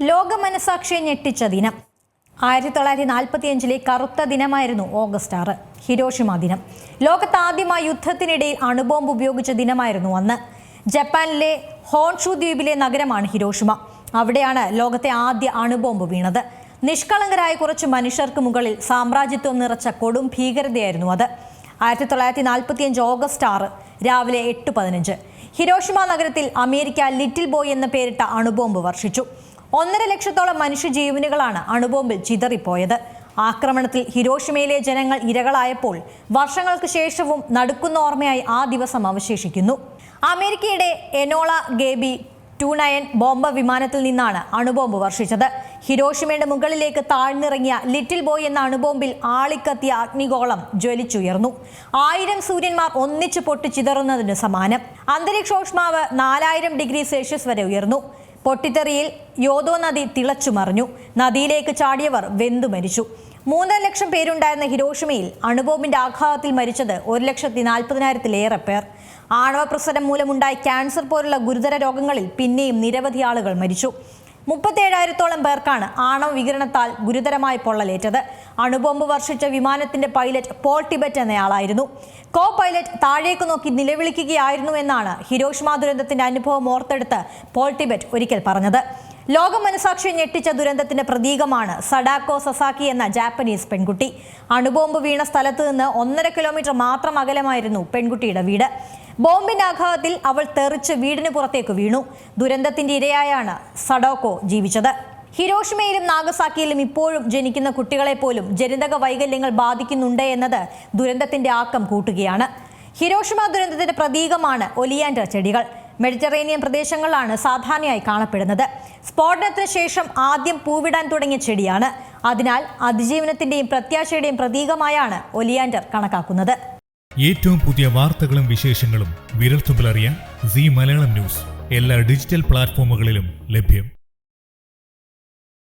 ലോക മനസാക്ഷിയെ ഞെട്ടിച്ച ദിനം. ആയിരത്തി തൊള്ളായിരത്തി നാൽപ്പത്തി അഞ്ചിലെ കറുത്ത ദിനമായിരുന്നു ഓഗസ്റ്റ് ആറ് ഹിരോഷിമ ദിനം. ലോകത്ത് ആദ്യമായി യുദ്ധത്തിനിടയിൽ അണുബോംബ് ഉപയോഗിച്ച ദിനമായിരുന്നു അന്ന്. ജപ്പാനിലെ ഹോൺഷു ദ്വീപിലെ നഗരമാണ് ഹിരോഷിമ. അവിടെയാണ് ലോകത്തെ ആദ്യ അണുബോംബ് വീണത്. നിഷ്കളങ്കരായ കുറച്ച് മനുഷ്യർക്ക് മുകളിൽ സാമ്രാജ്യത്വം നിറച്ച കൊടും ഭീകരതയായിരുന്നു അത്. ആയിരത്തി തൊള്ളായിരത്തി നാൽപ്പത്തി അഞ്ച് ഓഗസ്റ്റ് ആറ് രാവിലെ എട്ട് പതിനഞ്ച്. ഹിരോഷിമ നഗരത്തിൽ അമേരിക്ക ലിറ്റിൽ ബോയ് എന്ന പേരിട്ട അണുബോംബ് വർഷിച്ചു. ഒന്നര ലക്ഷത്തോളം മനുഷ്യജീവനുകളാണ് അണുബോംബിൽ ചിതറിപ്പോയത്. ആക്രമണത്തിൽ ഹിരോഷിമയിലെ ജനങ്ങൾ ഇരകളായപ്പോൾ വർഷങ്ങൾക്ക് ശേഷവും നടുക്കുന്ന ഓർമ്മയായി ആ ദിവസം അവശേഷിക്കുന്നു. അമേരിക്കയുടെ Enola Gay B two nine bomb വിമാനത്തിൽ നിന്നാണ് അണുബോംബ് വർഷിച്ചത്. ഹിരോഷിമയുടെ മുകളിലേക്ക് താഴ്ന്നിറങ്ങിയ ലിറ്റിൽ ബോയ് എന്ന അണുബോംബിൽ ആളിക്കത്തിയ അഗ്നിഗോളം ജ്വലിച്ചുയർന്നു. ആയിരം സൂര്യന്മാർ ഒന്നിച്ചു പൊട്ടിച്ചിതറുന്നതിന് സമാനം. അന്തരീക്ഷോഷ്മാവ് നാലായിരം ഡിഗ്രി സെൽഷ്യസ് വരെ ഉയർന്നു. പൊട്ടിത്തെറിയിൽ യോദോ നദി തിളച്ചു മറിഞ്ഞു നദിയിലേക്ക് ചാടിയവർ വെന്തു മരിച്ചു. മൂന്നര ലക്ഷം പേരുണ്ടായിരുന്ന ഹിരോഷിമയിൽ അണുബോംബിന്റെ ആഘാതത്തിൽ മരിച്ചത് ഒരു ലക്ഷത്തി നാൽപ്പതിനായിരത്തിലേറെ പേർ. ആണവ പ്രസരം മൂലമുണ്ടായ ക്യാൻസർ പോലുള്ള ഗുരുതര രോഗങ്ങളിൽ പിന്നെയും നിരവധി ആളുകൾ മരിച്ചു. മുപ്പത്തേഴായിരത്തോളം പേർക്കാണ് ആണവ വികിരണത്താൽ ഗുരുതരമായി പൊള്ളലേറ്റത്. അണുബോംബ് വർഷിച്ച വിമാനത്തിന്റെ പൈലറ്റ് പോൾ ടിബറ്റ് എന്നയാളായിരുന്നു. കോ പൈലറ്റ് താഴേക്ക് നോക്കി നിലവിളിക്കുകയായിരുന്നു എന്നാണ് ഹിരോഷ്മ ദുരന്തത്തിന്റെ അനുഭവം ഓർത്തെടുത്ത് പോൾ ടിബറ്റ് ഒരിക്കൽ പറഞ്ഞത്. ലോക മനസാക്ഷിയെ ഞെട്ടിച്ച ദുരന്തത്തിന്റെ പ്രതീകമാണ് സഡാക്കോ സസാക്കി എന്ന ജാപ്പനീസ് പെൺകുട്ടി. അണുബോംബ് വീണ സ്ഥലത്ത് നിന്ന് ഒന്നര കിലോമീറ്റർ മാത്രം അകലമായിരുന്നു പെൺകുട്ടിയുടെ വീട്. ബോംബിന്റെ ആഘാതത്തിൽ അവൾ തെറിച്ച് വീടിന് പുറത്തേക്ക് വീണു. ദുരന്തത്തിന്റെ ഇരയായാണ് സഡോക്കോ ജീവിച്ചത്. ഹിരോഷിമയിലും നാഗസാക്കിയിലും ഇപ്പോഴും ജനിക്കുന്ന കുട്ടികളെ പോലും ജനിതക വൈകല്യങ്ങൾ ബാധിക്കുന്നുണ്ട് എന്നത് ദുരന്തത്തിന്റെ ആക്കം കൂട്ടുകയാണ്. ഹിരോഷിമ ദുരന്തത്തിന്റെ പ്രതീകമാണ് ഒലിയാൻഡർ ചെടികൾ. മെഡിറ്ററേനിയൻ പ്രദേശങ്ങളിലാണ് സാധാരണയായി കാണപ്പെടുന്നത്. സ്ഫോടനത്തിന് ശേഷം ആദ്യം പൂവിടാൻ തുടങ്ങിയ ചെടിയാണ്. അതിനാൽ അതിജീവനത്തിന്റെയും പ്രത്യാശയുടെയും പ്രതീകമായാണ് ഒലിയാൻഡർ കണക്കാക്കുന്നത്. ഏറ്റവും പുതിയ വാർത്തകളും വിശേഷങ്ങളും വിരൽത്തുമ്പിലറിയാൻ സി മലയാളം ന്യൂസ്. എല്ലാ ഡിജിറ്റൽ പ്ലാറ്റ്ഫോമുകളിലും ലഭ്യം.